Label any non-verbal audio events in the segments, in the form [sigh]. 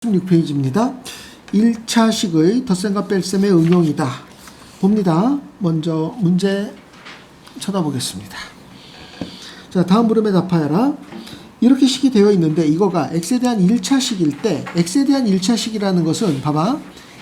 16페이지입니다. 1차식의 덧셈과 뺄셈의 응용이다. 봅니다. 먼저 문제 쳐다보겠습니다. 자, 다음 물음에 답하여라. 이렇게 식이 되어 있는데 이거가 x에 대한 1차식일 때 x에 대한 1차식이라는 것은 봐봐.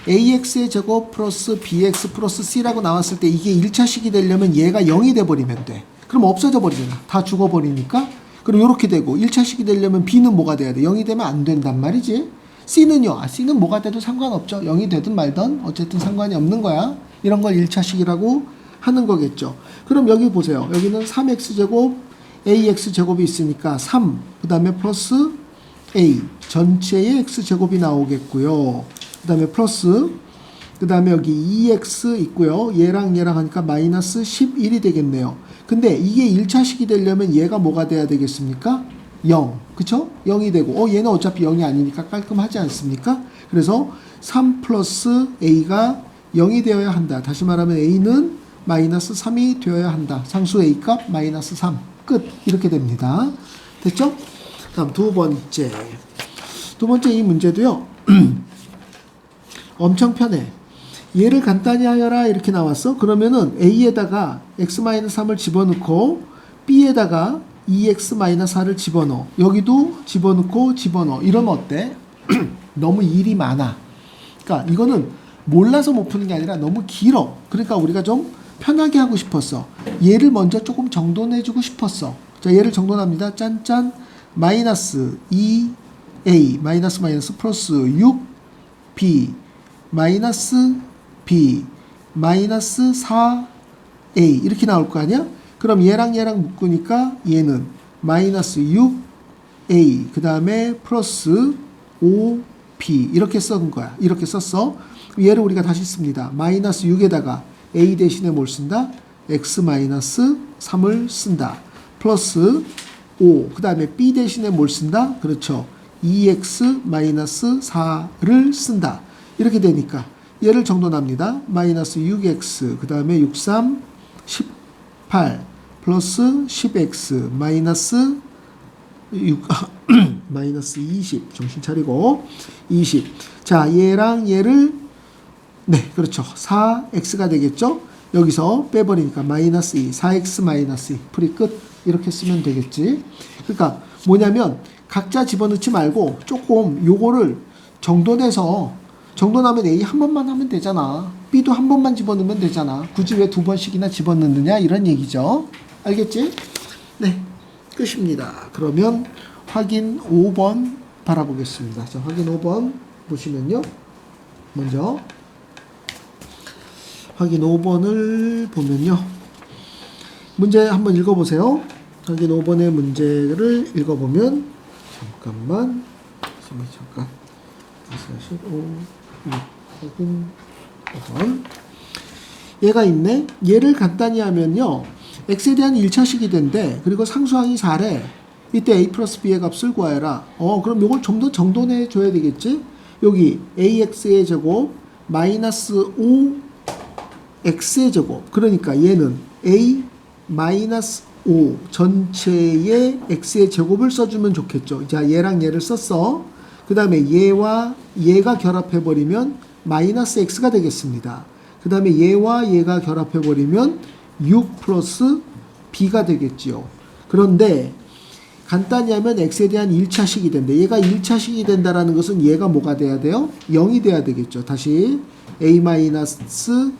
ax의 제곱 플러스 bx 플러스 c라고 나왔을 때 이게 1차식이 되려면 얘가 0이 돼 버리면 돼. 그럼 없어져 버리잖아. 다 죽어 버리니까. 그럼 이렇게 되고 1차식이 되려면 b는 뭐가 돼야 돼? 0이 되면 안 된단 말이지. C는요. 아, C는 뭐가 돼도 상관없죠. 0이 되든 말든 어쨌든 상관이 없는 거야. 이런 걸 1차식이라고 하는 거겠죠. 그럼 여기 보세요. 여기는 3x제곱 ax제곱이 있으니까 3, 그 다음에 플러스 a 전체의 x제곱이 나오겠고요. 그 다음에 플러스 그 다음에 여기 2x 있고요. 얘랑 얘랑 하니까 마이너스 11이 되겠네요. 근데 이게 1차식이 되려면 얘가 뭐가 돼야 되겠습니까? 0. 그쵸? 0이 되고, 어, 얘는 어차피 0이 아니니까 깔끔하지 않습니까? 그래서 3 플러스 a가 0이 되어야 한다. 다시 말하면 a는 마이너스 3이 되어야 한다. 상수 a 값 마이너스 3. 끝. 이렇게 됩니다. 됐죠? 다음 두 번째. 두 번째 이 문제도요. [clears throat] 엄청 편해. 얘를 간단히 하여라 이렇게 나왔어. 그러면은 a에다가 x-3을 집어넣고 b에다가 2x-4를 집어넣어. 여기도 집어넣고 집어넣어. 이러면 어때? [clears throat] 너무 일이 많아. 그러니까 이거는 몰라서 못 푸는 게 아니라 너무 길어. 그러니까 우리가 좀 편하게 하고 싶었어. 얘를 먼저 조금 정돈해주고 싶었어. 자, 얘를 정돈합니다. 짠짠 마이너스 2a 마이너스 마이너스 플러스 6b 마이너스 b 마이너스 4a 이렇게 나올 거 아니야? 그럼 얘랑 얘랑 묶으니까 얘는 마이너스 6a 그 다음에 플러스 5p 이렇게 쓴 거야. 이렇게 썼어. 얘를 우리가 다시 씁니다. 마이너스 6에다가 a 대신에 뭘 쓴다? x 마이너스 3을 쓴다. 플러스 5. 그 다음에 b 대신에 뭘 쓴다? 그렇죠. 2x 마이너스 4를 쓴다. 이렇게 되니까 얘를 정돈합니다. 마이너스 6x 그 다음에 63 18 플러스 10x 마이너스 6 [clears throat] 마이너스 20 정신 차리고 20. 자 얘랑 얘를 네 그렇죠 4x가 되겠죠. 여기서 빼버리니까 마이너스 2 4x 마이너스 2 풀이 끝 이렇게 쓰면 되겠지. 그러니까 뭐냐면 각자 집어넣지 말고 조금 요거를 정돈해서 정돈하면 A 한 번만 하면 되잖아. B도 한 번만 집어넣으면 되잖아. 굳이 왜 두 번씩이나 집어넣느냐 이런 얘기죠. 알겠지? 네, 끝입니다. 그러면 확인 5번 바라보겠습니다. 자, 확인 5번 보시면요. 먼저 확인 5번을 보면요. 문제 한번 읽어보세요. 확인 5번의 문제를 읽어보면 잠깐만 잠깐 45 확인 5번 얘가 있네. 얘를 간단히 하면요. x에 대한 1차식이 된대. 그리고 상수항이 4래. 이때 a 플러스 b의 값을 구하여라. 어, 그럼 이걸 좀 더 정돈해 줘야 되겠지? 여기 ax의 제곱 마이너스 5 x의 제곱. 그러니까 얘는 a 마이너스 5 전체의 x의 제곱을 써주면 좋겠죠. 자, 얘랑 얘를 썼어. 그 다음에 얘와 얘가 결합해버리면 마이너스 x가 되겠습니다. 그 다음에 얘와 얘가 결합해버리면 6 플러스 b가 되겠지요. 그런데 간단히 하면 x에 대한 1차식이 된다. 얘가 1차식이 된다라는 것은 얘가 뭐가 돼야 돼요? 0이 돼야 되겠죠. 다시 a 마이너스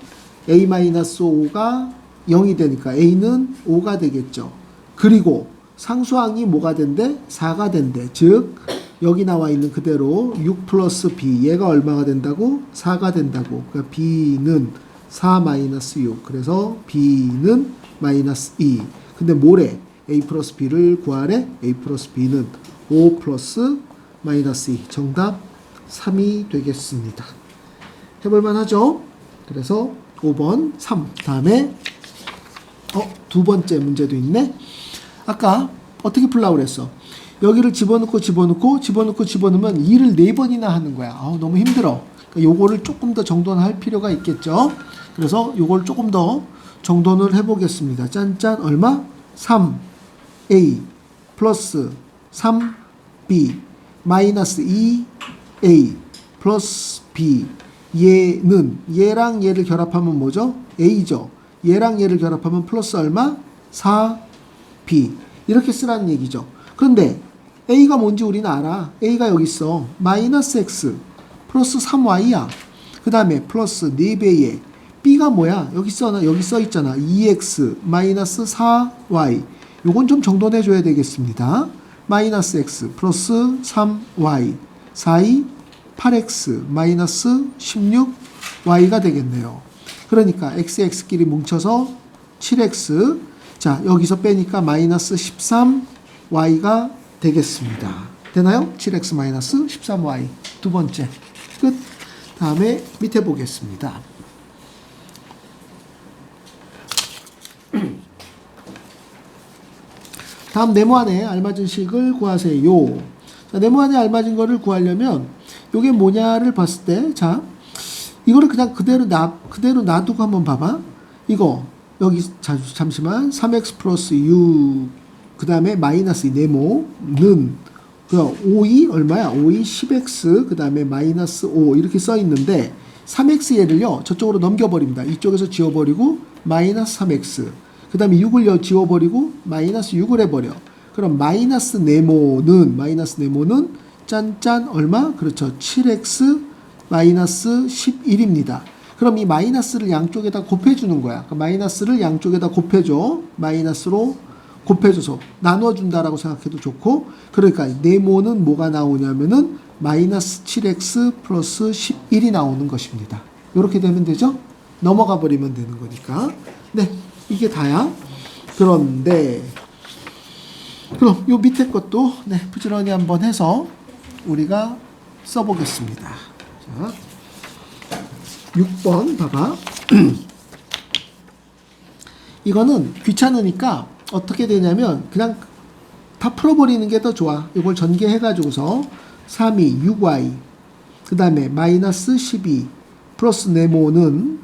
a 마이너스 5가 0이 되니까 a는 5가 되겠죠. 그리고 상수항이 뭐가 된대? 4가 된대. 즉 여기 나와 있는 그대로 6 플러스 b 얘가 얼마가 된다고? 4가 된다고. 그러니까 b는 4 마이너스 6. 그래서 b는 마이너스 2. 근데 뭐래? a 플러스 b를 구하래? a 플러스 b는 5 플러스 마이너스 2. 정답 3이 되겠습니다. 해볼만 하죠? 그래서 5번 3. 다음에 어, 두 번째 문제도 있네. 아까 어떻게 풀라고 그랬어? 여기를 집어넣고 집어넣고 집어넣고 집어넣으면 2를 4번이나 하는 거야. 아우, 너무 힘들어. 그러니까 요거를 조금 더 정돈할 필요가 있겠죠. 그래서 요걸 조금 더 정돈을 해보겠습니다. 짠짠 얼마? 3a 플러스 3b 마이너스 2 A 플러스 B 얘는 얘랑 얘를 결합하면 뭐죠? A죠. 얘랑 얘를 결합하면 플러스 얼마? 4B 이렇게 쓰라는 얘기죠. 그런데 A가 뭔지 우리는 알아. A가 여기 있어. 마이너스 X 플러스 3Y야. 그 다음에 플러스 4배의 B가 뭐야? 여기 써, 여기 써 있잖아. 2X 마이너스 4Y. 요건 좀 정돈해 줘야 되겠습니다. 마이너스 X 플러스 3Y 42 8X 마이너스 16Y가 되겠네요. 그러니까 X, X끼리 뭉쳐서 7X 자 여기서 빼니까 마이너스 13Y가 되겠습니다. 되나요? 7X 마이너스 13Y 두 번째 끝 다음에 밑에 보겠습니다. [clears throat] 다음 네모 안에 알맞은 식을 구하세요. 자, 네모 안에 알맞은 거를 구하려면 이게 뭐냐를 봤을 때, 자, 이거를 그냥 그대로 놔 그대로 놔두고 한번 봐봐. 이거 여기 자, 잠시만 3x 플러스 6 그 다음에 마이너스 이 네모는 그 5이 얼마야? 5이 10x 그 다음에 마이너스 5 이렇게 써 있는데 3x 얘를요 저쪽으로 넘겨버립니다. 이쪽에서 지워버리고 마이너스 3x 그 다음에 6을 지워버리고 마이너스 6을 해버려. 그럼 마이너스 네모는 마이너스 네모는 짠짠 얼마? 그렇죠. 7x 마이너스 11입니다. 그럼 이 마이너스를 양쪽에다 곱해주는 거야. 그 마이너스를 양쪽에다 곱해줘. 마이너스로 곱해줘서 나눠준다라고 생각해도 좋고 그러니까 네모는 뭐가 나오냐면은 마이너스 7x 플러스 11이 나오는 것입니다. 이렇게 되면 되죠? 넘어가 버리면 되는 거니까. 네, 이게 다야. 그런데 그럼 요 밑에 것도 네, 부지런히 한번 해서 우리가 써보겠습니다. 자, 6번 봐봐. [clears throat] 이거는 귀찮으니까 어떻게 되냐면 그냥 다 풀어버리는 게 더 좋아. 이걸 전개해가지고서 3이 6y 그 다음에 마이너스 12 플러스 네모는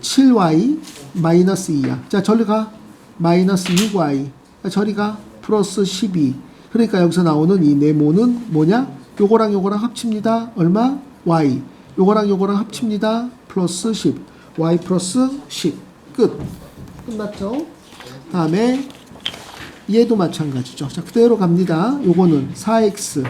7y 마이너스 2야. 자, 저리 가. 마이너스 6y. 자, 저리 가. 플러스 12. 그러니까 여기서 나오는 이 네모는 뭐냐? 요거랑 요거랑 합칩니다. 얼마? y. 요거랑 요거랑 합칩니다. 플러스 10. y 플러스 10. 끝. 끝났죠? 다음에 얘도 마찬가지죠. 자, 그대로 갑니다. 요거는 4x,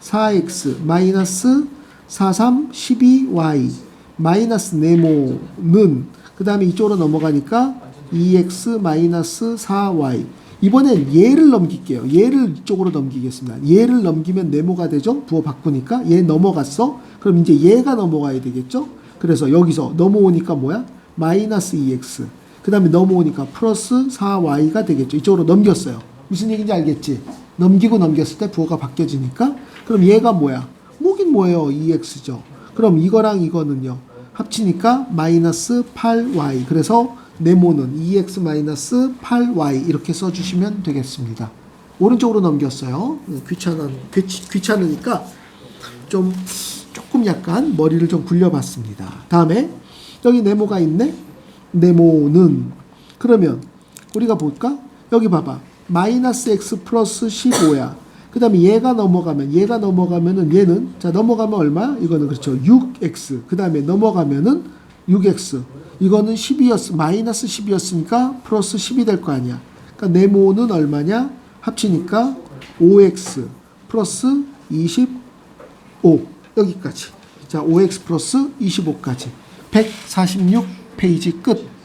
4x, 마이너스 43, 12y, 마이너스 네모는, 그 다음에 이쪽으로 넘어가니까 2x, 마이너스 4y. 이번엔 얘를 넘길게요. 얘를 이쪽으로 넘기겠습니다. 얘를 넘기면 네모가 되죠? 부호 바꾸니까. 얘 넘어갔어? 그럼 이제 얘가 넘어가야 되겠죠? 그래서 여기서 넘어오니까 뭐야? 마이너스 2x. 그 다음에 넘어오니까 플러스 4y가 되겠죠. 이쪽으로 넘겼어요. 무슨 얘기인지 알겠지? 넘기고 넘겼을 때 부호가 바뀌어지니까. 그럼 얘가 뭐야? 뭐긴 뭐예요? 2x죠. 그럼 이거랑 이거는요. 합치니까 마이너스 8y. 그래서 네모는 2x 마이너스 8y 이렇게 써주시면 되겠습니다. 오른쪽으로 넘겼어요. 귀찮은, 귀- 귀찮으니까 좀 조금 약간 머리를 좀 굴려봤습니다. 다음에 여기 네모가 있네. 네모는 그러면 우리가 볼까? 여기 봐봐. 마이너스 x 플러스 15야. 그 다음에 얘가 넘어가면 얘가 넘어가면은 얘는 자 넘어가면 얼마? 이거는 그렇죠. 6x. 그 다음에 넘어가면은 6x. 이거는 12였 마이너스 10이었으니까 플러스 10이 될 거 아니야. 그러니까 네모는 얼마냐? 합치니까 5x 플러스 25 여기까지. 자 5x 플러스 25까지. 146 페이지 끝.